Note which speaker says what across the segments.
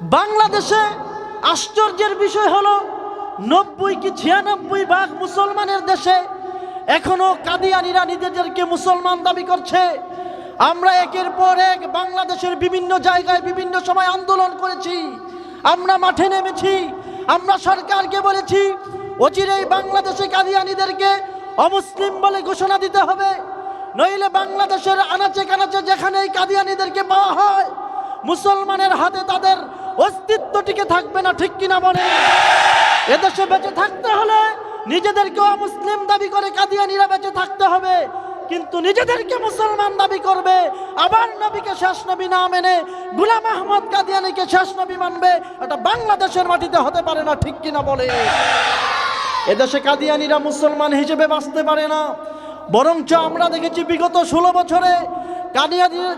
Speaker 1: বাংলাদেশে আশ্চর্যের বিষয় হলো নব্বই কি ছিয়ানব্বই ভাগ মুসলমানের দেশে এখনও কাদিয়ানিরা নিজেদেরকে মুসলমান দাবি করছে। আমরা একের পর এক বাংলাদেশের বিভিন্ন জায়গায় বিভিন্ন সময় আন্দোলন করেছি। আমরা মাঠে নেমেছি, আমরা সরকারকে বলেছি অচিরেই বাংলাদেশে কাদিয়ানিদেরকে অমুসলিম বলে ঘোষণা দিতে হবে। নইলে বাংলাদেশের আনাচে কানাচে যেখানে এই কাদিয়ানিদেরকে পাওয়া হয় মুসলমানের হাতে তাদের অস্তিত্ব টিকে থাকবে না, ঠিক কিনা বলে এদেশে বেঁচে থাকতে হলে নিজেদেরকে মুসলিম দাবি করে কাদিয়ানিরা বেঁচে থাকতে হবে। কিন্তু নিজেদেরকে মুসলমান দাবি করবে, আবার নবীকে শেষ নবী না মেনে গুলাম আহমদ কাদিয়ানিকে শেষ নবী মানবে, এটা বাংলাদেশের মাটিতে হতে পারে না, ঠিক কিনা বলে? এদেশে কাদিয়ানিরা মুসলমান হিসেবে বাঁচতে পারে না। বরঞ্চ আমরা দেখেছি বিগত ষোলো বছরে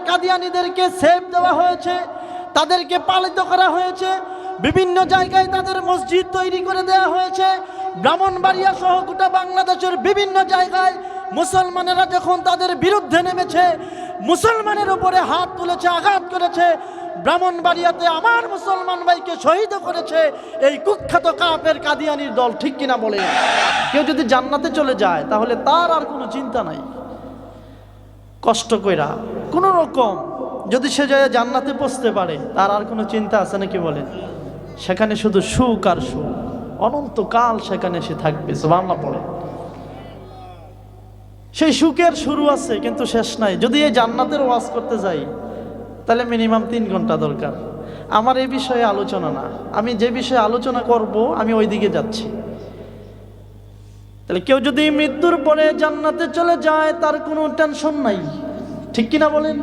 Speaker 1: কাদিয়ানিদেরকে সেফ দেওয়া হয়েছে, তাদেরকে পালিত করা হয়েছে, বিভিন্ন জায়গায় তাদের মসজিদ তৈরি করে দেওয়া হয়েছে। ব্রাহ্মণবাড়িয়া সহ গোটা বাংলাদেশের বিভিন্ন জায়গায় মুসলমানেরা যখন তাদের বিরুদ্ধে নেমেছে, মুসলমানের উপরে হাত তুলেছে, আঘাত করেছে, ব্রাহ্মণবাড়িয়াতে আমার মুসলমান ভাইকে শহীদ করেছে, এই কুখ্যাত কাপের কাদিয়ানির দল ঠিক কিনা বলে কেউ যদি জান্নাতে চলে যায়, তাহলে তার আর কোনো চিন্তা নাই। কষ্ট কইরা। কোনো রকম যদি সে যায় জান্নাতে পৌঁছতে পারে, তার আর কোনো চিন্তা আছে নাকি বলেন? সেখানে শুধু সুখ আর সুখ। অনন্তকাল সেখানে সে থাকবে বাংলা পড়ে সেই সুখের শুরু আছে, কিন্তু শেষ নাই। যদি এই জান্নাতের ওয়াজ করতে যাই, তাহলে মিনিমাম তিন ঘণ্টা দরকার। আমার এই বিষয়ে আলোচনা না। আমি যে বিষয়ে আলোচনা করব, আমি ওই দিকে যাচ্ছি। তাহলে কেউ যদি মৃত্যুর পরে জান্নাতে চলে যায়, তার কোনো টেনশন নাই। ঠিক কিনা বলেন?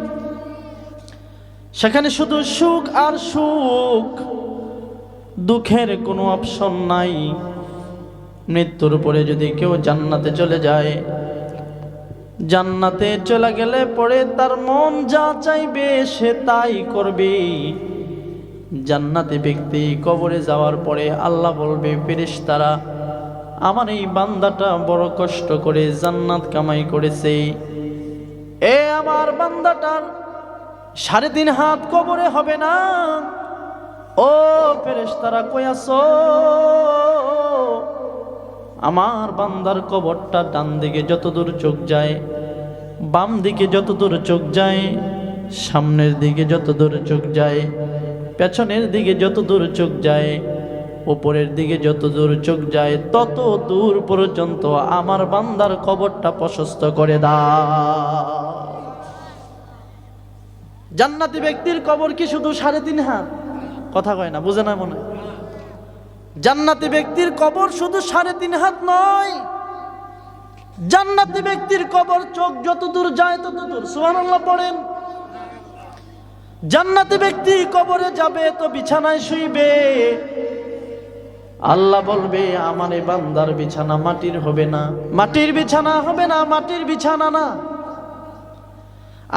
Speaker 1: সেখানে শুধু সুখ আর সুখ, দুঃখের কোনো অপশন নাই। মৃত্যুর পরে যদি কেউ জান্নাতে চলে যায়, জান্নাতে চলে গেলে পরে তার মন যা চাইবে সে তাই করবে। জান্নাতে ব্যক্তি কবরে যাওয়ার পরে আল্লাহ বলবে ফেরেশ তারা আমার এই বান্দাটা বড় কষ্ট করে জান্নাত কামাই করেছে। এ আমার বান্দাটার সাড়ে তিন হাত কবরে হবে না। ও ফেরেশ তারা আছো? আমার বান্দার কবরটা ডান দিকে যত দূর চোখ যায়, বাম দিকে যত দূর চোখ যায়, সামনের দিকে যত দূর চোখ যায়, পেছনের দিকে যত দূর চোখ যায় উপরের দিকে যত দূর চোখ যায়, তত দূর পর্যন্ত আমার বান্দার কবরটা প্রশস্ত করে দাও। জান্নাতি ব্যক্তির কবর কি শুধু সাড়ে তিন হাত? কথা কয় না, বুঝে না মনে? জান্নাতি ব্যক্তির কবর শুধু সাড়ে তিন হাত নয়। জান্নাতি ব্যক্তির কবর চোখ যত দূর যায়, তত দূর। সুবহানাল্লাহ পড়েন। জান্নাতি ব্যক্তি কবরে যাবে, তো বিছানায় শুইবে। আল্লাহ বলবে, আমার এই বান্দার বিছানা মাটির হবে না। মাটির বিছানা হবে না, মাটির বিছানা না।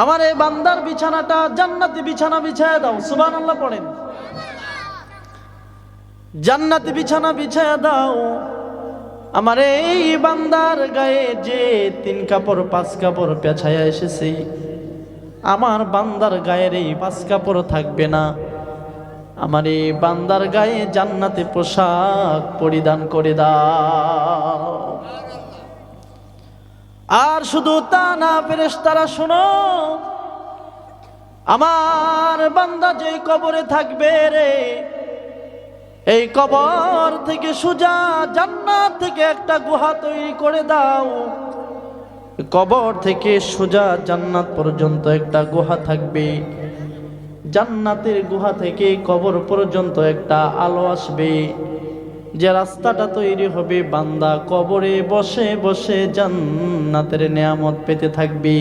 Speaker 1: আমার এই বান্দার বিছানাটা জান্নাতি বিছানা বিছায় দাও সুবান আল্লাহ পড়েন। জান্নাতি বিছানা বিছায়া দাও। আমার এই বান্দার গায়ে যে তিন কাপড়, পাঁচ কাপড় পেছায়া এসেছে, আমার বান্দার গায়ের এই পাঁচ কাপড় থাকবে না। আমার এই বান্দার গায়ে জান্নাতে পোশাক পরিধান করে দাও। আর শুধু তা না পেরেস তারা শোনো, আমার বান্দা যে কবরে থাকবে রে, এই কবর থেকে সুজা জান্নাত থেকে একটা গুহা তৈরি করে দাও। কবর থেকে সোজা জান্নাত পর্যন্ত একটা গুহা থাকবে। জান্নাতের গুহা থেকে কবর পর্যন্ত একটা আলো আসবে। যে রাস্তাটা তৈরি হবে, বান্দা কবরে বসে বসে জান্নাতের নিয়ামত পেতে থাকবে।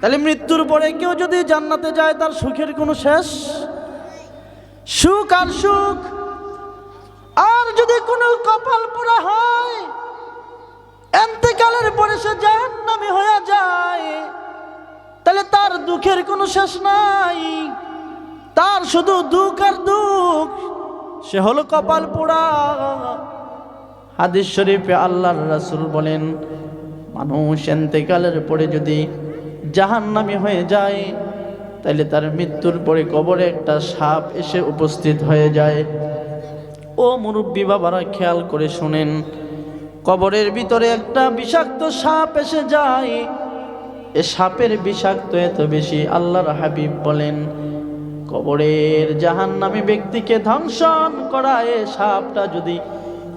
Speaker 1: তাহলে মৃত্যুর পরে কেউ যদি জান্নাতে যায়, তার সুখের কোনো শেষ? সুখ আর সুখ। আর যদি কোনো কপাল পোড়া হয়, এন্তেকালের পরে সে জাহান্নামে হয়ে যায়। দুঃখের কোনো শেষ নাই। তার শুধু দুঃখ আর দুঃখ। সে হলো কপাল পোড়া। হাদিস শরীফে আল্লাহর রাসূল বলেন, মানুষ এন্তেকালের পরে যদি জাহান্নামী হয়ে যায় তাহলে তার মৃত্যুর পরে কবরে একটা সাপ এসে উপস্থিত হয়ে যায়। ও মুরব্বী বাবারা, খেয়াল করে শুনেন, কবরের ভিতরে একটা বিষাক্ত সাপ এসে যায়। এ সাপের বিষাক্ত এত বেশি আল্লাহর হাবিব বলেন, কবরের জাহান নামী ব্যক্তিকে ধ্বংসন করা এ সাপটা যদি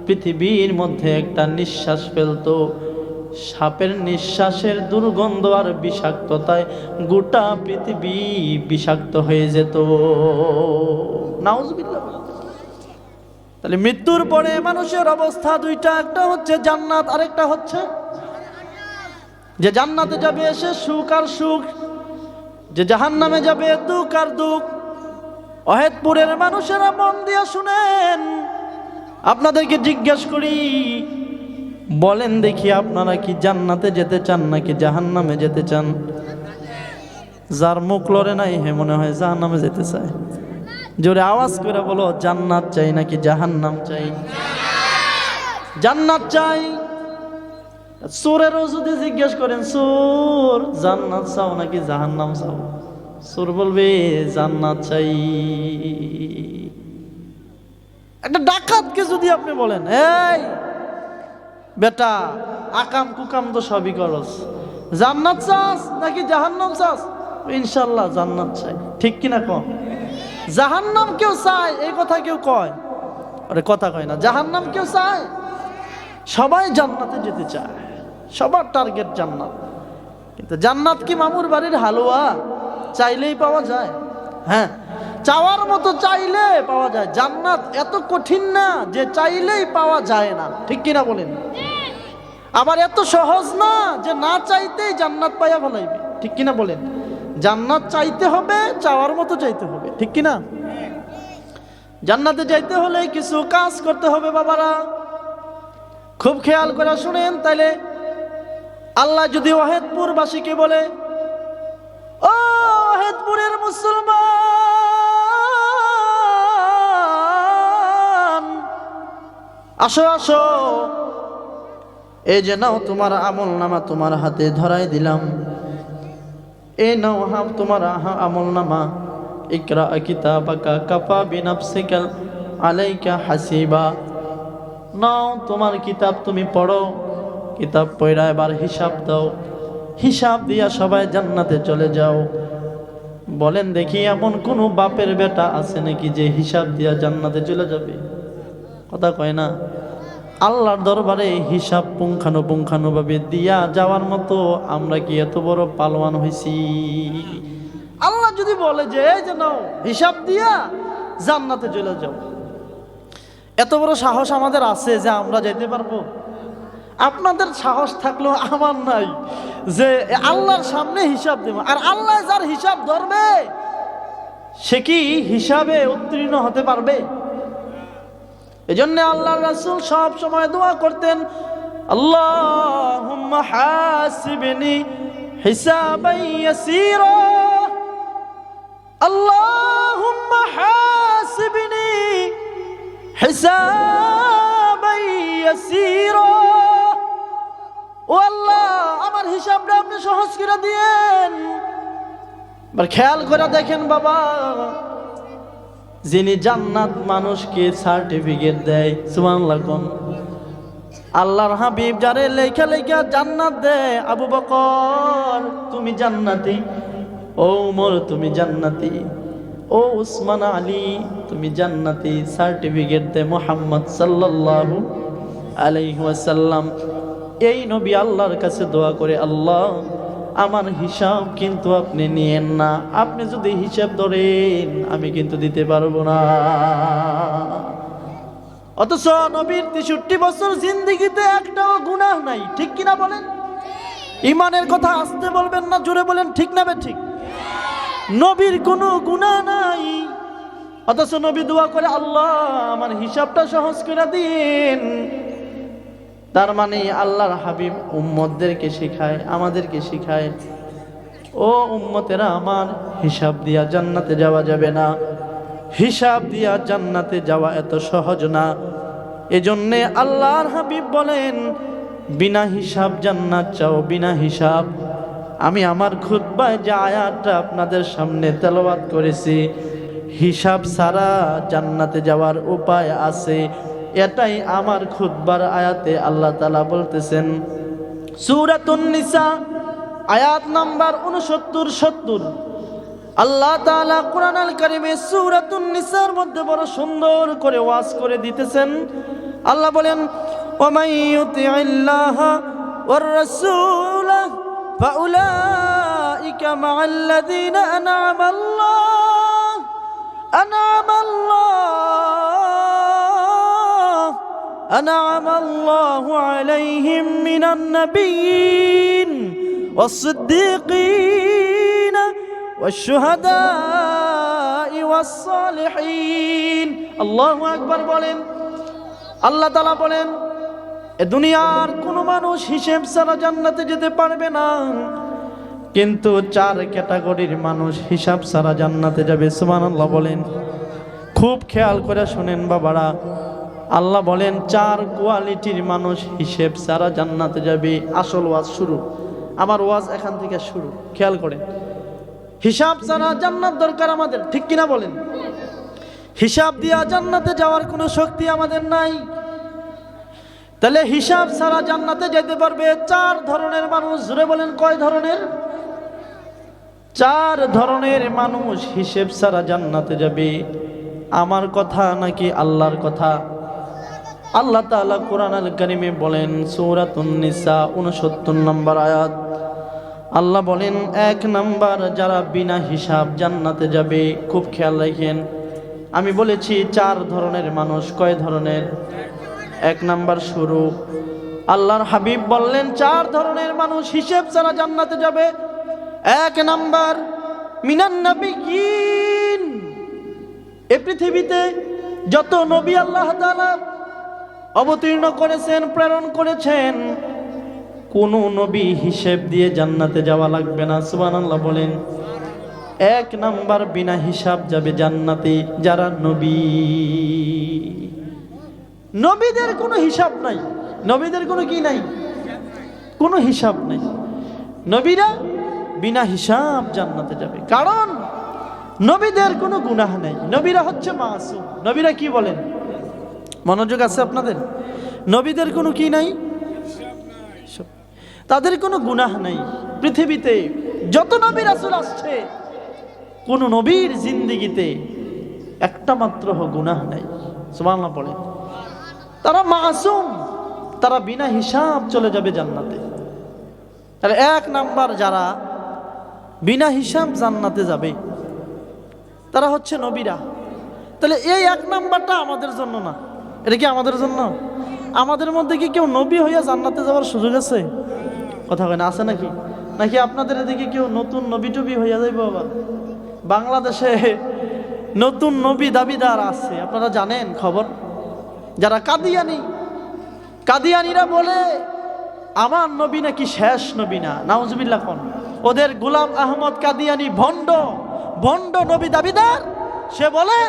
Speaker 1: পৃথিবীর মধ্যে একটা নিঃশ্বাস ফেলতো, সাপের নিঃশ্বাসের দুর্গন্ধ আর বিষাক্ততায় গোটা পৃথিবী বিষাক্ত হয়ে যেত। তাহলে মৃত্যুর পরে মানুষের অবস্থা দুইটা, একটা হচ্ছে জান্নাত, আরেকটা হচ্ছে যে জান্নাতে যাবে এসে সুখ আর সুখ, যে জাহান্নামে যাবে দুঃখ আর দুঃখ। অহেদপুরের মানুষেরা মন দিয়ে শুনেন, আপনাদেরকে জিজ্ঞেস করি, বলেন দেখি আপনারা কি জান্নাতে যেতে চান নাকি জাহান্নামে যেতে চান? যার মুখ লড়ে নাই, হে মনে হয় জাহান্নামে যেতে চায়। জোরে আওয়াজ করে বলো, জান্নাত চাই নাকি জাহান্নাম চাই? জান্নাত চাই। সুরেরও যদি জিজ্ঞেস করেন, সুর জান্নাত চাও নাকি জাহান্নাম চাও? সুর বলবে, জান্নাত চাই। একটা ডাকাতকে যদি আপনি বলেন, এই বেটা, আকাম কুকাম তো সবই করস। জান্নাত চাস নাকি জাহান্নাম চাস? ইনশাল্লাহ জান্নাত চাই। ঠিক কিনা? কম জাহান্নাম কেউ চায়, এই কথা কেউ কয়? আরে কথা কয় না, জাহান্নাম কেউ চায়? সবাই জান্নাতে যেতে চায়। সবার টার্গেট জান্নাত। কিন্তু জান্নাত কি মামুর বাড়ির হালুয়া? চাইলেই পাওয়া যায়। হ্যাঁ চাওয়ার মতো চাইলে পাওয়া যায়। জান্নাত এত কঠিন না যে চাইলেই পাওয়া যায় না। ঠিক কিনা বলেন? আবার এত সহজ না যে না চাইতেই জান্নাত পাইয়া ফেলাইবে। ঠিক কিনা বলেন? জান্নাত চাইতে হবে, চাওয়ার মতো চাইতে হবে। ঠিক কিনা? জান্নাতে যাইতে হলে কিছু কাজ করতে হবে বাবারা। খুব খেয়াল করে শুনেন, তাইলে আল্লাহ যদি ওয়াহেদপুরবাসীকে বলে, ও ওয়াহেদপুরের মুসলমান, আসো আসো। এই যে নাও তোমার আমল নামা তোমার হাতে ধরাই দিলাম। এ নাও হাম তোমার আহা আমল নামা। ইকরা কিতাবাকা কাফা বিনাফসিকাল আলাইকা হাসিবা। নাও তোমার কিতাব তুমি পড়ো। কিতাব পয়রা এবার হিসাব দাও। হিসাব দিয়া সবাই জান্নাতে চলে যাও। বলেন দেখি এমন কোন বাপের বেটা আছে নাকি যে হিসাব দিয়া জান্নাতে চলে যাবে? কথা কয় না? আল্লাহর দরবারে হিসাব পুঙ্খানু ভাবে দিয়া যাওয়ার মতো আমরা কি এত বড় পালোয়ান হয়েছি আল্লাহ যদি বলে যে, এই যে নাও, হিসাব দিয়া জান্নাতে চলে যাও। এত বড় সাহস আমাদের আছে যে আমরা যেতে পারব? আপনাদের সাহস থাকলেও আমার নাই যে আল্লাহর সামনে হিসাব দেব। আর আল্লাহ যার হিসাব ধরবে, সে কি হিসাবে উত্তীর্ণ হতে পারবে? এজন্য আল্লাহ রাসূল সব সময় দোয়া করতেন, আল্লাহুম্মা হাসিবনি হিসাবান ইয়াসীরা। আল্লাহুম্মা হাসিবনি হিসাবান ইয়াসীরা। ও আল্লাহ, আমার হিসাবটা আপনি সহজ করে দিয়েন। খেয়াল করে দেখেন বাবা, যিনি জান্নাত মানুষকে সার্টিফিকেট দেয়, সুবহানাল্লাহ কোন? আল্লাহর হাবিব যারে লেখা লেখা জান্নাত দেয়, আবু বকর, তুমি জান্নাতি, ও উমর, তুমি জান্নাতি, ও উসমান আলী, তুমি জান্নাতি, সার্টিফিকেট দেয় মোহাম্মদ সাল্লাল্লাহু আলাইহি ওয়াসাল্লাম। এই নবী আল্লাহর কাছে দোয়া করে, আল্লাহ, আমার হিসাব কিন্তু আপনি নিয়েন না। আপনি যদি হিসাব ধরেন, আমি কিন্তু দিতে পারব না। অথচ নবীর তেষট্টি বছর জিন্দিগিতে একটাও গুনাহ নাই। ঠিক কিনা বলেন? ইমানের কথা আসতে বলবেন না, জোরে বলেন, ঠিক না ঠিক নবীর কোনো গুনাহ নাই। অথচ নবী দোয়া করে, আল্লাহ, আমার হিসাবটা সহজ করে দিন। তার মানে আল্লাহর হাবিব উম্মতদেরকে শেখায়, আমাদেরকে শেখায়। ও উম্মতেরা, আমার হিসাব দিয়া জান্নাতে যাওয়া যাবে না। হিসাব দিয়া জান্নাতে যাওয়া এত সহজ না। এজন্যে আল্লাহর হাবিব বলেন, বিনা হিসাব জান্নাত চাও, বিনা হিসাব। আমি আমার খুতবায় যে আয়াতটা আপনাদের সামনে তেলাওয়াত করেছি, হিসাব ছাড়া জান্নাতে যাওয়ার উপায় আছে। এটাই আমার খুতবার আয়াতে আল্লাহ তালা বলতেছেন, সুরাতুন নিসা, আয়াত নাম্বার উনসত্তর সত্তর। আল্লাহ তালা কোরআন আল কারিমে সূরাতুন নিসার মধ্যে বড় সুন্দর করে ওয়াজ করে দিতেছেন। আল্লাহ বলেন, ওমাই ইউতিইল্লাহ ওয়ার রাসূল, ফাউলাইকা মাআল্লাযীনা আনআমা আল্লাহ আনআমা আল্লাহ أنعم الله عليهم من النبيين والصديقين والشهداء والصالحين الله أكبر বলেন আল্লাহ তালা বলেন এ দুনিয়ার কোনো মানুষ হিসেব ছাড়া জান্নাতে যেতে পারবে না কিন্তু চার ক্যাটাগরির মানুষ হিসাব ছাড়া জান্নাতে যাবে সুবহানাল্লাহ বলেন খুব খেয়াল করে শুনেন বাবারা আল্লাহ বলেন, চার কোয়ালিটির মানুষ হিসেব ছাড়া জান্নাতে যাবে। আসল ওয়াজ শুরু। আমার ওয়াজ এখান থেকে শুরু। খেয়াল করেন। হিসাব ছাড়া জান্নাত দরকার আমাদের, ঠিক কিনা বলেন? হিসাব দিয়া জান্নাতে যাওয়ার কোনো শক্তি আমাদের নাই। তাহলে হিসাব ছাড়া জান্নাতে যেতে পারবে চার ধরনের মানুষ। জুড়ে বলেন, কয় ধরনের? চার ধরনের মানুষ হিসেব ছাড়া জান্নাতে যাবে। আমার কথা নাকি আল্লাহর কথা? আল্লাহ তাআলা কোরআন আল কারিমে বলেন সূরাতুন নিসা 69 নম্বর আয়াত। আল্লাহ বলেন, এক নাম্বার যারা বিনা হিসাব জান্নাতে যাবে, খুব খেয়াল রাখেন। আমি বলেছি চার ধরনের মানুষ, কয় ধরনের? এক নাম্বার শুরু। আল্লাহর হাবিব বললেন, চার ধরনের মানুষ হিসেব ছাড়া জান্নাতে যাবে। এক নাম্বার, মিনান নবিয়িন। এ পৃথিবীতে যত নবী আল্লাহ তাআলা অবতীর্ণ করেছেন, প্রেরণ করেছেন। কোন নবী হিসেব দিয়ে জান্নাতে যাওয়া লাগবে না, সুবহানাল্লাহ বলেন। এক নাম্বার বিনা হিসাব যাবে জান্নাতে যারা নবী। নবীদের কোনো হিসাব নাই। নবীদের কোনো কি নাই? কোনো হিসাব নাই। নবীরা বিনা হিসাব জান্নাতে যাবে। কারণ নবীদের কোনো গুনাহ নেই। নবীরা হচ্ছে মাসুম। নবীরা কি বলেন? মনোযোগ আছে আপনাদের? নবীদের কোনো কি নাই? তাদের কোনো গুনাহ নাই। পৃথিবীতে যত নবী রাসূল আসছে, কোন নবীর জিন্দিগিতে একটা মাত্র গুনাহ নাই। সুবহানাল্লাহ পড়ে। তারা মাসুম, তারা বিনা হিসাব চলে যাবে জান্নাতে। তাহলে এক নাম্বার যারা বিনা হিসাব জান্নাতে যাবে, তারা হচ্ছে নবীরা। তাহলে এই এক নাম্বারটা আমাদের জন্য না। এটা কি আমাদের জন্য? আমাদের মধ্যে কি কেউ নবী হইয়া জান্নাতে যাওয়ার সুযোগ আছে? কথা হয় না, আছে নাকি? নাকি আপনাদের এদিকে কেউ নতুন নবী টবি হইয়া যাইব আবার? বাংলাদেশে নতুন নবী দাবিদার আছে, আপনারা জানেন খবর? যারা কাদিয়ানি, কাদিয়ানিরা বলে, আমার নবী নাকি শেষ নবী না? নাউজুবিল্লাহ কোন। ওদের গুলাম আহমদ কাদিয়ানি ভণ্ড ভণ্ড নবী দাবিদার, সে বলে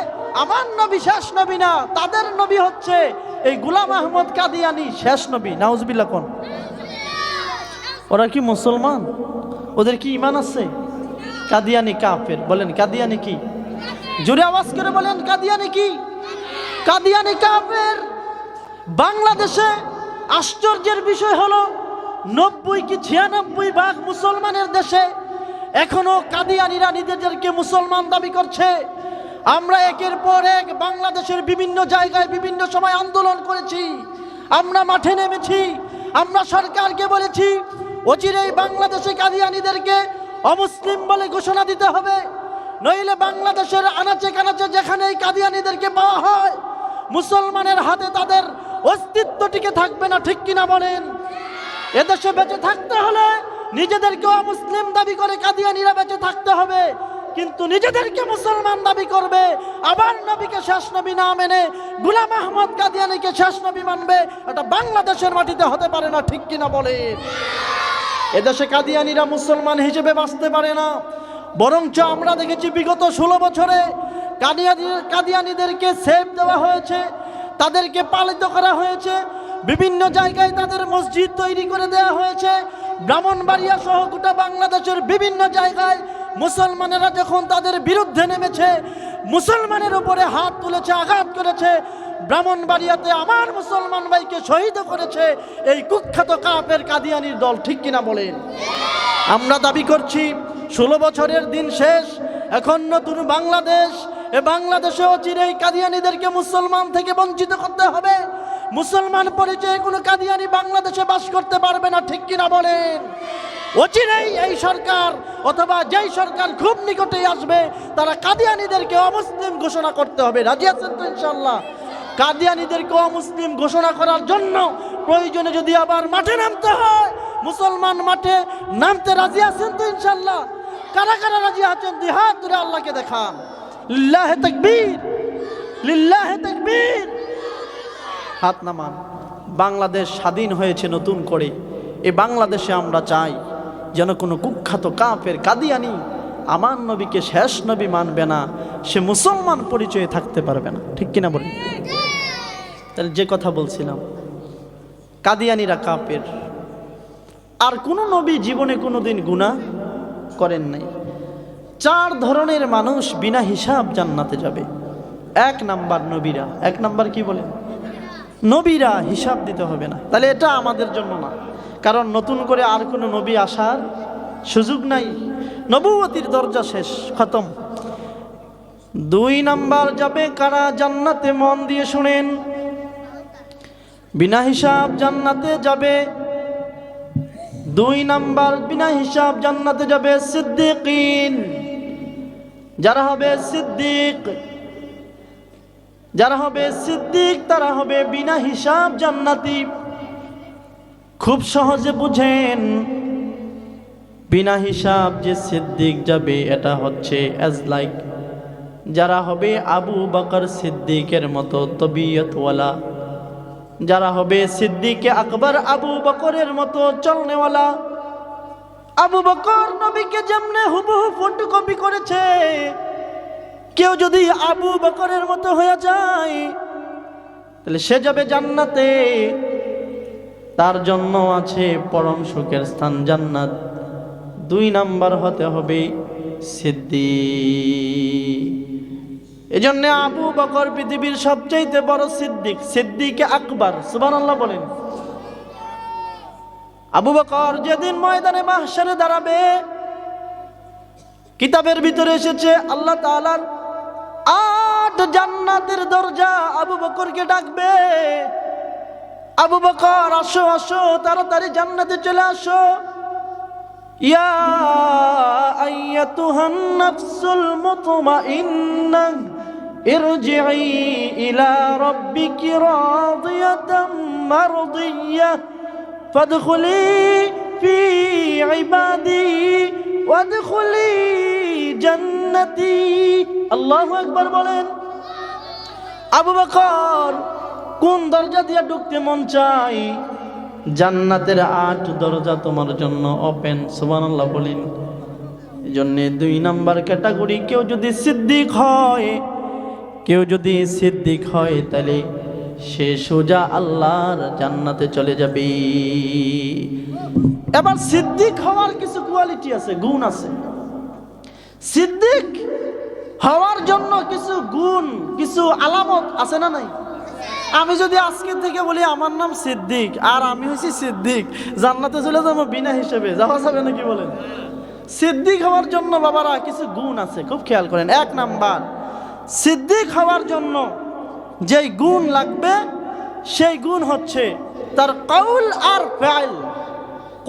Speaker 1: আমার নবী শেষ নবী না, তাদের নবী হচ্ছে এই গুলাম আহমদ কাদিয়ানি শেষ নবী, নাউজুবিল্লাহ কোন? ওরা কি মুসলমান? ওদের কি ইমান আছে? কাদিয়ানি কাফের, বলেন কাদিয়ানি কি? জোরে আওয়াজ করে বলেন, কাদিয়ানি কি? কাদিয়ানি কাফের। বাংলাদেশে আশ্চর্যের বিষয় হলো, নব্বই কি ছিয়ানব্বই ভাগ মুসলমানের দেশে এখনও কাদিয়ানিরা নিজেদেরকে মুসলমান দাবি করছে। আমরা একের পর এক বাংলাদেশের বিভিন্ন জায়গায় বিভিন্ন সময় আন্দোলন করেছি। আমরা মাঠে নেমেছি। আমরা সরকারকে বলেছি অচিরেই বাংলাদেশে কাদিয়ানিদেরকে অমুসলিম বলে ঘোষণা দিতে হবে। নইলে বাংলাদেশের আনাচে কানাচে যেখানে এই কাদিয়ানিদেরকে পাওয়া হয়, মুসলমানের হাতে তাদের অস্তিত্ব টিকে থাকবে না, ঠিক কিনা বলেন? এদেশে বেঁচে থাকতে হলে নিজেদেরকে অমুসলিম দাবি করে কাদিয়ানিরা বেঁচে থাকতে হবে। কিন্তু নিজেদেরকে মুসলমান দাবি করবে। আবার নবীকে শেষ নবী না মেনে গুলাম আহমদ কাদিয়ানিকে শেষ নবী মানবে। এটা বাংলাদেশের মাটিতে হতে পারে না, ঠিক কিনা বলে? এদেশে কাদিয়ানিরা মুসলমান হিসেবে বাঁচতে পারে না। বরঞ্চ আমরা দেখেছি বিগত ষোলো বছরে কাদিয়ানি কাদিয়ানিদেরকে সেফ দেওয়া হয়েছে, তাদেরকে পালিত করা হয়েছে। বিভিন্ন জায়গায় তাদের মসজিদ তৈরি করে দেওয়া হয়েছে। ব্রাহ্মণবাড়িয়া সহ গোটা বাংলাদেশের বিভিন্ন জায়গায় মুসলমানেরা যখন তাদের বিরুদ্ধে নেমেছে, মুসলমানের উপরে হাত তুলেছে, আঘাত করেছে, ব্রাহ্মণবাড়িয়াতে আমার মুসলমান ভাইকে শহীদ করেছে, এই কুখ্যাত কাপের কাদিয়ানির দল ঠিক কিনা বলেন? আমরা দাবি করছি, ষোলো বছরের দিন শেষ, এখন নতুন বাংলাদেশ, এ বাংলাদেশে চিরেই কাদিয়ানিদেরকে মুসলমান থেকে বঞ্চিত করতে হবে। মুসলমান পরিচয়ে কোনো কাদিয়ানি বাংলাদেশে বাস করতে পারবে না, ঠিক কিনা বলেন? অচিরেই এই সরকার অথবা যেই সরকার খুব নিকটেই আসবে, তারা কাদিয়ানিদেরকে অমুসলিম ঘোষণা করতে হবে। রাজি আছেন তো ইনশাল্লাহ কাদিয়ানিদেরকে অমুসলিম ঘোষণা করার জন্য প্রয়োজনে যদি আবার মাঠে নামতে হয়, মুসলমান মাঠে নামতে রাজি আছেন তো ইনশাল্লাহ কারা কারা রাজি আছেন? দুই হাত ধরে আল্লাহকে দেখান। লিল্লাহে তাকবীর লিল্লাহে তাকবীর। হাত নামান। বাংলাদেশ স্বাধীন হয়েছে নতুন করে। এ বাংলাদেশে আমরা চাই যেন কোনো কুখ্যাত কাপের কাদিয়ানি আমার নবীকে শেষ নবী মানবে না, সে মুসলমান পরিচয়ে থাকতে পারবে না। ঠিক কিনা বলি তাহলে যে কথা বলছিলাম, কাদিয়ানিরা কাপের আর কোনো নবী জীবনে কোনো দিন গুণা করেন নাই। চার ধরনের মানুষ বিনা হিসাব জান্নাতে যাবে। এক নাম্বার নবীরা। এক নাম্বার কি বলেন? নবীরা হিসাব দিতে হবে না। তাহলে এটা আমাদের জন্য না। কারণ নতুন করে আর কোনো নবী আসার সুযোগ নাই। নবুয়তির দরজা শেষ, খতম। দুই নাম্বার যাবে কারা? জান্নাতে মন দিয়ে শুনেন। বিনা হিসাব জান্নাতে যাবে। দুই নাম্বার বিনা হিসাব জান্নাতে যাবে সিদ্দিকিন। যারা হবে সিদ্দিক। যারা হবে সিদ্দিক, তারা হবে বিনা হিসাব জান্নাতি। খুব সহজে বুঝেন, বিনা হিসাব যে সিদ্দিক যাবে, এটা হচ্ছে অ্যাজ লাইক যারা হবে আবু বকর সিদ্দিকের মতো তবিয়তওয়ালা। যারা হবে সিদ্দিকে আকবর আবু বকরের মতো চলনেওয়ালা। আবু বকর নবীকে যেমনে হুবহু ফটোকপি করেছে কেউ যদি আবু বকরের মতো হয়ে যায়, তাহলে সে যাবে জান্নাতে। তার জন্য আছে পরম সুখের স্থান জান্নাত। দুই নাম্বার হতে হবে সিদ্ধি এজন্য আবু বকর পৃথিবীর সবচাইতে বড় সিদ্দিক, সিদ্দিকে আকবর, সুবহানাল্লাহ বলেন। আবু বকর যেদিন ময়দানে মাহশারে দাঁড়াবে, কিতাবের ভিতরে এসেছে আল্লাহ তাআলার আট জান্নাতের দরজা আবু বকরকে ডাকবে আবু বকর আসো আসো তাড়াতাড়ি জান্নাতে চলে আসো ইয়া আইয়াতুহান নাফসুল মুতমাইন্নাহ ارجعي إلى ربك راضية مرضية فادخلي في عبادي وادخلي جنتي আল্লাহ একবার বলেন, আবু বকর, কোন দরজা দিয়ে ঢুকতে মন চাই জান্নাতের আট দরজা তোমার জন্য ওপেন সুবান আল্লাহ বলেন। এই জন্যে দুই নাম্বার ক্যাটাগরি, কেউ যদি সিদ্দিক হয়, কেউ যদি সিদ্দিক হয়, তাহলে সে সোজা আল্লাহর জান্নাতে চলে যাবে। এবার সিদ্দিক হওয়ার কিছু কোয়ালিটি আছে, গুণ আছে। সিদ্দিক হওয়ার জন্য কিছু গুণ, কিছু আলামত আছে না নাই? আমি যদি আজকে থেকে বলি আমার নাম সিদ্দিক, আর আমি হচ্ছি সিদ্দিক, জান্নাতে চলে যাব বিনা হিসেবে। যাওয়া যাবে নাকি বলেন? সিদ্দিক হওয়ার জন্য বাবারা কিছু গুণ আছে, খুব খেয়াল করেন। এক নাম্বার, সিদ্দিক হওয়ার জন্য যেই গুণ লাগবে, সেই গুণ হচ্ছে তার কৌল আর ফেল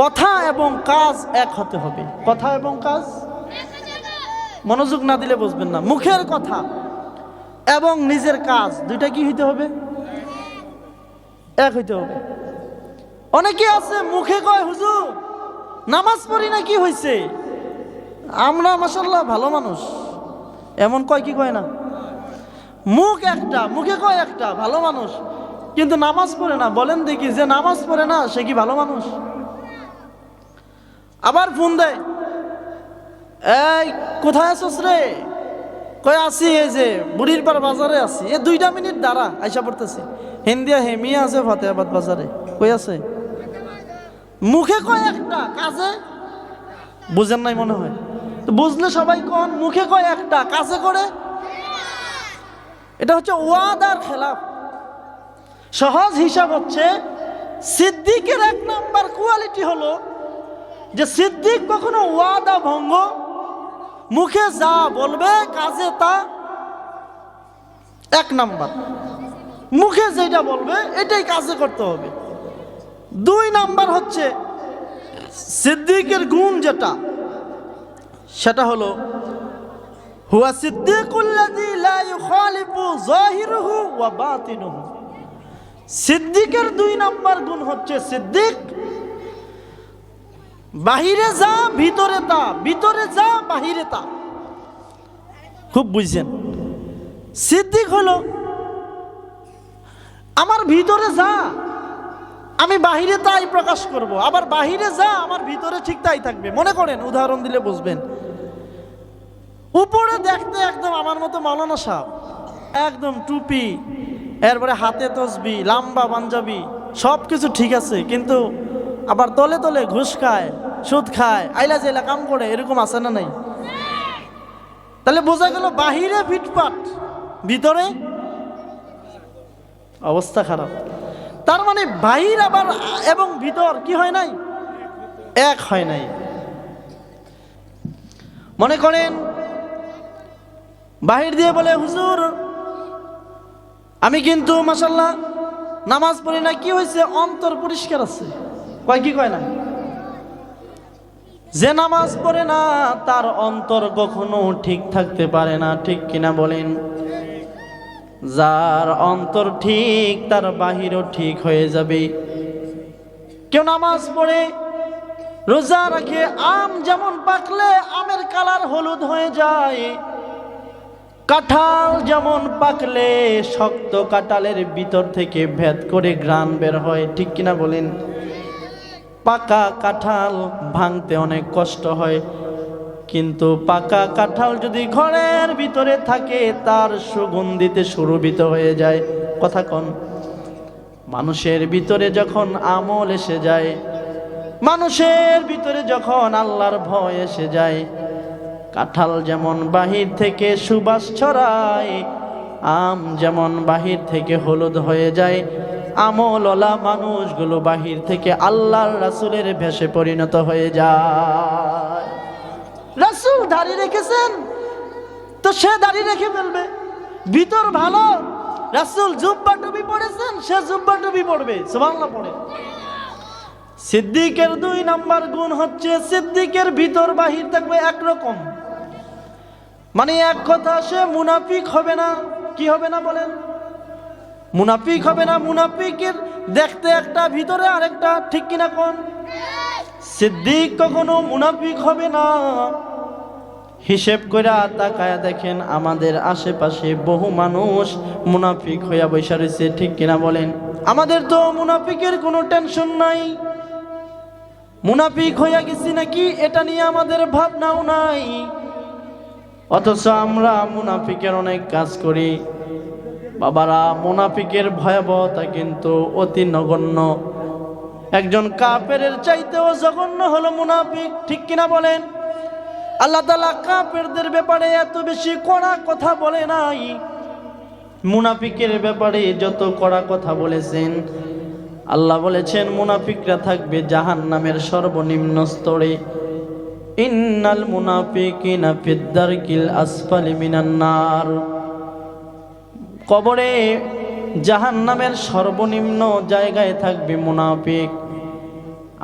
Speaker 1: কথা এবং কাজ এক হতে হবে। কথা এবং কাজ মনোযোগ না দিলে বুঝবেন না। মুখের কথা এবং নিজের কাজ, দুইটা কি হইতে হবে? এক হইতে হবে। অনেকে আছে, মুখে কয়, হুজুর, নামাজ পড়ি না, কি হয়েছে আমরা মাসাল্লাহ ভালো মানুষ। এমন কয়, কি কয় না? মুখ একটা, মুখে কয় একটা, ভালো মানুষ। কিন্তু নামাজ পড়ে না, বলেন দেখি, যে নামাজ পড়ে না, সে কি ভালো মানুষ? আবার ফোন দেয় এই, কোথায় আছোস রে? কয় আসি এই যে বুড়ির পার বাজারে আছি। এ, দুইটা মিনিট দাঁড়া, আইসা পড়তেছি। হিন্দিয়া হেমিয়া আছে, ফতেহাবাদ বাজারে। কই আছে? মুখে কয় একটা, কাজে? বুঝেন নাই মনে হয়। বুঝলে সবাই কোন, মুখে কয় একটা, কাজে করে? এটা হচ্ছে ওয়াদার খেলাফ। সহজ হিসাব হচ্ছে, সিদ্দিকের এক নাম্বার কোয়ালিটি হলো যে সিদ্দিক কখনো ওয়াদা ভঙ্গ মুখে যা বলবে, কাজে তা এক নাম্বার। মুখে যেটা বলবে, এটাই কাজে করতে হবে। দুই নাম্বার হচ্ছে, সিদ্দিকের গুণ যেটা, সেটা হলো, হুয়া সিদ্দিকুল্লাযী ওয়া সিদ্দিকের দুই নাম্বার গুণ হচ্ছে সিদ্দিক বাহিরে যা, ভিতরে তা, ভিতরে যা, বাহিরে তা। খুব বুঝছেন? সিদ্দিক হলো, আমার ভিতরে যা, আমি বাহিরে তাই প্রকাশ করব। আবার বাহিরে যা, আমার ভিতরে ঠিক তাই থাকবে। মনে করেন, উদাহরণ দিলে বুঝবেন। উপরে দেখতে একদম আমার মতো মৌলানা সাহেব। একদম টুপি, এরপরে হাতে তসবি, লাম্বা পাঞ্জাবি সব কিছু ঠিক আছে, কিন্তু আবার তলে তলে ঘুষ খায়, সুদ খায়, আইলা জেলা কাম করে, এরকম আছে না নাই? তাহলে বোঝা গেল বাহিরে ফিটপাট ভিতরে অবস্থা খারাপ। তার মানে বাহির আবার এবং ভিতর কি হয় নাই? এক হয় নাই। মনে করেন, বাহির দিয়ে বলে, হুজুর, আমি কিন্তু মাসাল্লাহ নামাজ পড়ি না, কি হয়েছে অন্তর পরিষ্কার আছে। কয়, কি কয় না? যে নামাজ পড়ে না, তার অন্তর কখনো ঠিক থাকতে পারে না, ঠিক কিনা বলেন? যার অন্তর ঠিক, তার বাহিরও ঠিক হয়ে যাবে। কেউ নামাজ পড়ে, রোজা রাখে, আম যেমন পাকলে, আমের কালার হলুদ হয়ে যায়। কাঁঠাল যেমন পাকলে, শক্ত কাঁঠালের ভিতর থেকে ভেদ করে গ্রান বের হয়, ঠিক কিনা বলেন? পাকা কাঁঠাল ভাঙতে অনেক কষ্ট হয়। কিন্তু পাকা কাঁঠাল যদি ঘরের ভিতরে থাকে, তার সুগন্ধিতে সুরভিত হয়ে যায়। কথা কন, মানুষের ভিতরে যখন আমল এসে যায়, মানুষের ভিতরে যখন আল্লাহর ভয় এসে যায়, কাঁঠাল যেমন বাহির থেকে সুবাস ছড়ায়, আম যেমন বাহির থেকে হলুদ হয়ে যায় আমলওয়ালা মানুষগুলো বাহির থেকে আল্লাহর রাসুলের ভেসে পরিণত হয়ে যায়। রাসুল দাঁড়িয়ে রেখেছেন, তো সে দাঁড়িয়ে রেখে ফেলবে। ভিতর ভালো, রাসুল জুব্বা টুপি পড়েছেন সে জুব্বা টুপি পড়বে সুবহানাল্লাহ পড়ে। সিদ্দিকের দুই নাম্বার গুণ হচ্ছে, সিদ্দিকের ভিতর বাহির থাকবে একরকম। মানে এক কথা, সে মুনাফিক হবে না, কি হবে না বলেন? মুনাফিক হবে না মুনাফিকের দেখতে একটা, ভিতরে আরেকটা, ঠিক কিনা কোন? সিদ্দিক কখনো মুনাফিক হবে না। হিসেব করে তাকায়া দেখেন, আমাদের আশেপাশে বহু মানুষ মুনাফিক হইয়া বৈশা রয়েছে ঠিক কিনা বলেন? আমাদের তো মুনাফিকের কোনো টেনশন নাই। মুনাফিক হইয়া গেছি নাকি, এটা নিয়ে আমাদের ভাবনাও নাই। অথচ আমরা মুনাফিকের অনেক কাজ করি। বাবারা, মুনাফিকের ভয়াবহতা কিন্তু অতি নগণ্য। একজন কাপের চাইতেও জঘন্য হলো মুনাফিক, ঠিক কিনা বলেন? আল্লাহ তালা কাপেরদের ব্যাপারে এত বেশি কড়া কথা বলে নাই। মুনাফিকের ব্যাপারে যত কড়া কথা বলেছেন, আল্লাহ বলেছেন, মুনাফিকরা থাকবে জাহান নামের সর্বনিম্ন স্তরে। ইন্নাল ফিদ্দারকিল আসফালি মিনান নার। কবরে জাহান নামের সর্বনিম্ন জায়গায় থাকবে মুনাফিক।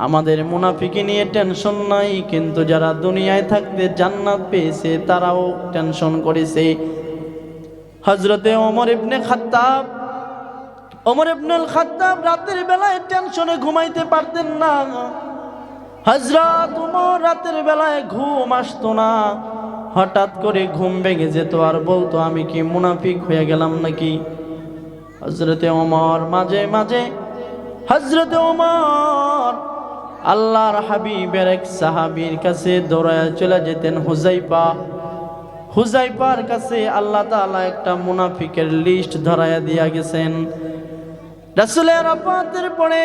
Speaker 1: আমাদের মুনাফিকে নিয়ে টেনশন নাই, কিন্তু যারা দুনিয়ায় থাকতে জান্নাত পেয়েছে, তারাও টেনশন করেছে। হজরতে ওমর ইবনে খাত্তাব, ওমর ইবনুল খাত্তাব রাতের বেলায় টেনশনে ঘুমাইতে পারতেন না। হজরত উমর রাতের বেলায় ঘুম আসতো না। হঠাৎ করে ঘুম ভেঙে যেত আর বলতো, আমি কি মুনাফিক হয়ে গেলাম নাকি? হজরতে ওমর মাঝে মাঝে হজরতে ওমর, আল্লাহর হাবিবের এক সাহাবির কাছে দৌড়ায় চলে যেতেন হুজাইপা হুজাইপার কাছে আল্লাহ তাআলা একটা মুনাফিকের লিস্ট ধরায়া দিয়া গেছেন। রাসূলের আপাতের পরে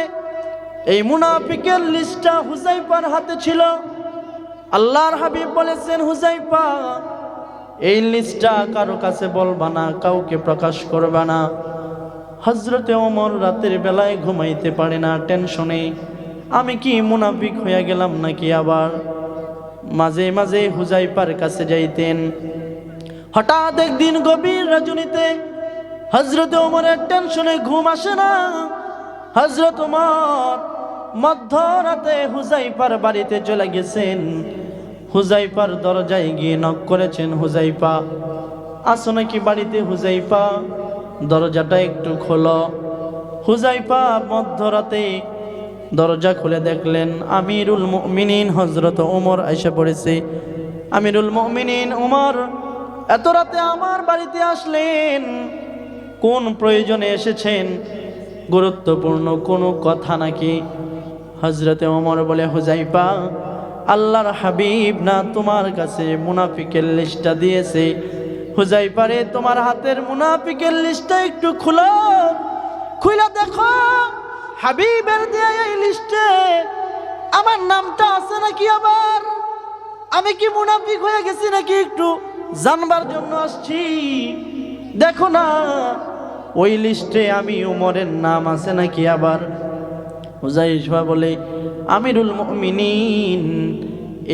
Speaker 1: এই মুনাফিকের লিস্টটা হুজাইফার হাতে ছিল। আল্লাহর হাবিব বলেছেন হুজাইফা এই লিস্টটা কারও কাছে বলবা না, কাউকে প্রকাশ করবা না। হজরতে ওমর রাতের বেলায় ঘুমাইতে পারে না, টেনশনে। আমি কি মুনাফিক হয়ে গেলাম নাকি আবার? মাঝে মাঝে হুজাইফার কাছে যাইতেন। হঠাৎ একদিন গভীর রজনীতে হজরত ওমরের টেনশনে ঘুম আসে না। হজরত ওমর মধ্যরাতে হুজাইফার বাড়িতে চলে গেছেন। হুজাইফার দরজায় গিয়ে নক করেছেন হুজাইফা। আসো নাকি বাড়িতে হুজাইফা? দরজাটা একটু খোলো। হুজাইফা মধ্যরাতে দরজা খুলে দেখলেন আমিরুল মুমিনিন হজরত ওমর এসে পড়েছে। আমিরুল মুমিনিন ওমর, এত রাতে আমার বাড়িতে আসলেন? কোন প্রয়োজনে এসেছেন? গুরুত্বপূর্ণ কোনো কথা নাকি? হজরতে ওমর বলে, হুজাইফা আল্লাহর হাবিব না তোমার কাছে মুনাফিকের লিস্টটা দিয়েছে। হুজাই পারে তোমার হাতের মুনাফিকের লিস্টটা একটু খুলো। খুলে দেখো, হাবিবের দিয়ে এই লিস্টে আমার নামটা আছে নাকি আবার? আমি কি মুনাফিক হয়ে গেছি নাকি একটু জানবার জন্য আসছি? দেখো না, ওই লিস্টে আমি উমরের নাম আছে নাকি আবার? হুজাইফা বলে আমিরুল মুমিনিন,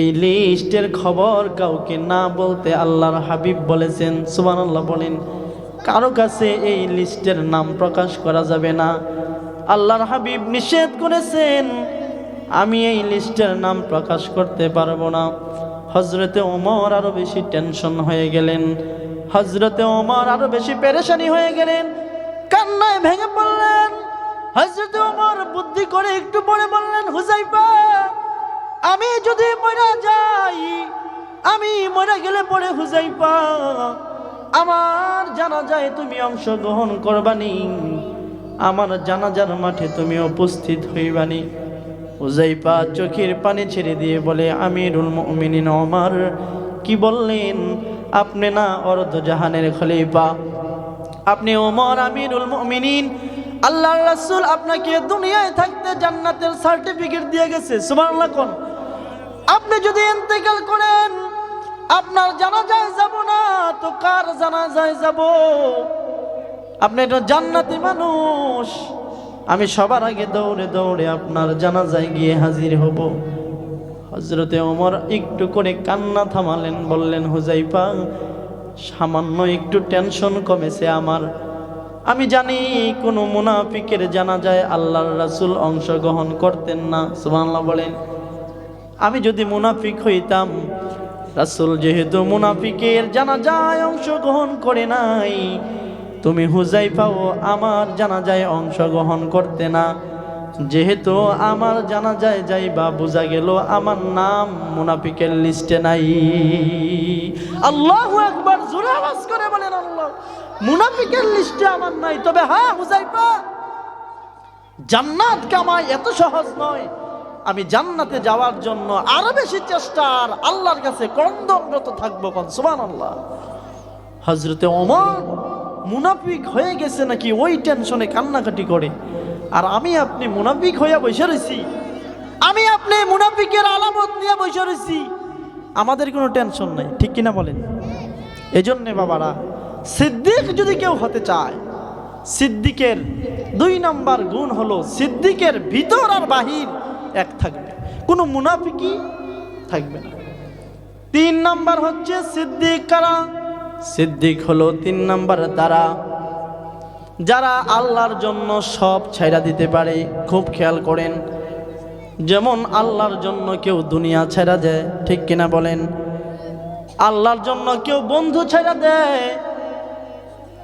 Speaker 1: এই লিস্টের খবর কাউকে না বলতে আল্লাহর হাবিব বলেছেন, সুবহানাল্লাহ বলেন, কারও কাছে এই লিস্টের নাম প্রকাশ করা যাবে না। আল্লাহর হাবিব নিষেধ করেছেন, আমি এই লিস্টের নাম প্রকাশ করতে পারব না। হজরতে ওমর আরও বেশি টেনশন হয়ে গেলেন হজরতে ওমর আরও বেশি পেরেশানি হয়ে গেলেন, কান্নায় ভেঙে পড়লেন। হজরতে ওমর বুদ্ধি করে একটু পরে বললেন হুজাইফা আমি যদি মরা যাই, আমি মরে গেলে পরে হুজাইফা আমার জানা যায় তুমি অংশগ্রহণ করবানি, আমার জানাজার মাঠে তুমি উপস্থিত হইবানি। হুজাইফা চোখের পানি ছেড়ে দিয়ে বলে, আমিরুল মুমিনিন ওমর, কি বললেন? আপনি না অর্ধ জাহানের খলিফা। আপনি ওমর আমিরুল মুমিনিন আল্লাহর রাসূল আপনাকে দুনিয়ায় থাকতে জান্নাতের সার্টিফিকেট দিয়ে গেছে। সুবহানাল্লাহ কোন। আপনি যদি ইন্তেকাল করেন, আপনার জানাজায় যাব না, তো কার জানাজায় যাব? আপনি এটা জান্নাতি মানুষ। আমি সবার আগে দৌড়ে দৌড়ে আপনার জানাজায় গিয়ে হাজির হব। হজরতে ওমর একটু করে কান্না থামালেন, বললেন হুজাইফা সামান্য একটু টেনশন কমেছে আমার। আমি জানি কোনো মুনাফিকের জানা যায় আল্লাহর রাসূল অংশগ্রহণ করতেন না। সুবহানাল্লাহ বলেন। আমি যদি মুনাফিক হইতাম, রাসূল যেহেতু মুনাফিকের জানা যায় অংশগ্রহণ করে নাই, তুমি হুজাই হুজাইফাও আমার জানা যায় অংশগ্রহণ করতে না। যেহেতু আমার জানা যায় যাইবা, বোঝা গেল আমার নাম মুনাফিকের লিস্টে নাই। আল্লাহ একবার জোরে আওয়াজ করে বলেন আল্লাহ। মুনাফিকের লিস্টে আমার নাই। তবে হ্যাঁ হুজাইফা, জান্নাত কামাই এত সহজ নয়। আমি জান্নাতে যাওয়ার জন্য আরও বেশি চেষ্টা আর আল্লাহর কাছে কন্দনরত থাকব কোন? সুবান আল্লাহ হজরতে ওমর মুনাফিক হয়ে গেছে নাকি ওই টেনশনে কান্নাকাটি করে। আর আমি আপনি মুনাফিক হইয়া বসে রয়েছি আমি আপনি মুনাফিকের আলামত নিয়ে বসে রয়েছি আমাদের কোনো টেনশন নাই, ঠিক কিনা বলেন? এজন্যে বাবারা সিদ্দিক যদি কেউ হতে চায়, সিদ্দিকের দুই নাম্বার গুণ হলো সিদ্দিকের ভিতর আর বাহির এক থাকবে। কোনো মুনাফিকি থাকবে না। তিন নাম্বার হচ্ছে সিদ্দিক কারা? সিদ্দিক হলো তিন নাম্বার দ্বারা যারা আল্লাহর জন্য সব ছাইরা দিতে পারে, খুব খেয়াল করেন। যেমন আল্লাহর জন্য কেউ দুনিয়া ছেড়া দেয়, ঠিক কিনা বলেন? আল্লাহর জন্য কেউ বন্ধু ছেড়া দেয়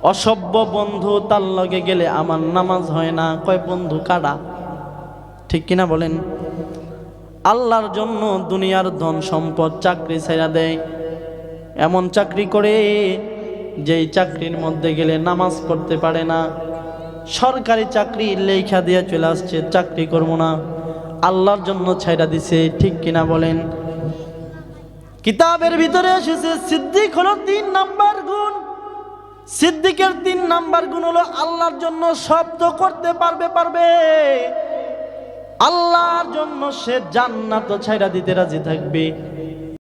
Speaker 1: অসভ্য বন্ধু, তার লগে গেলে আমার নামাজ হয় না। কয়, বন্ধু, কারা? ঠিক কিনা বলেন? আল্লাহর জন্য দুনিয়ার ধন সম্পদ চাকরি ছেড়া দেয়। এমন চাকরি করে যেই চাকরির মধ্যে গেলে নামাজ পড়তে পারে না। সরকারি চাকরি লেখা দিয়ে চলে আসছে, চাকরি করব না। আল্লাহর জন্য ছাইরা দিছে, ঠিক কিনা বলেন? কিতাবের ভিতরে এসেছে, সিদ্দিক হলো তিন নাম্বার গুণ। সিদ্দিকের তিন নাম্বার গুণ হলো আল্লাহর জন্য শব্দ করতে পারবে পারবে। আল্লাহর জন্য সে জান্নাত ছাইরা দিতে রাজি থাকবে।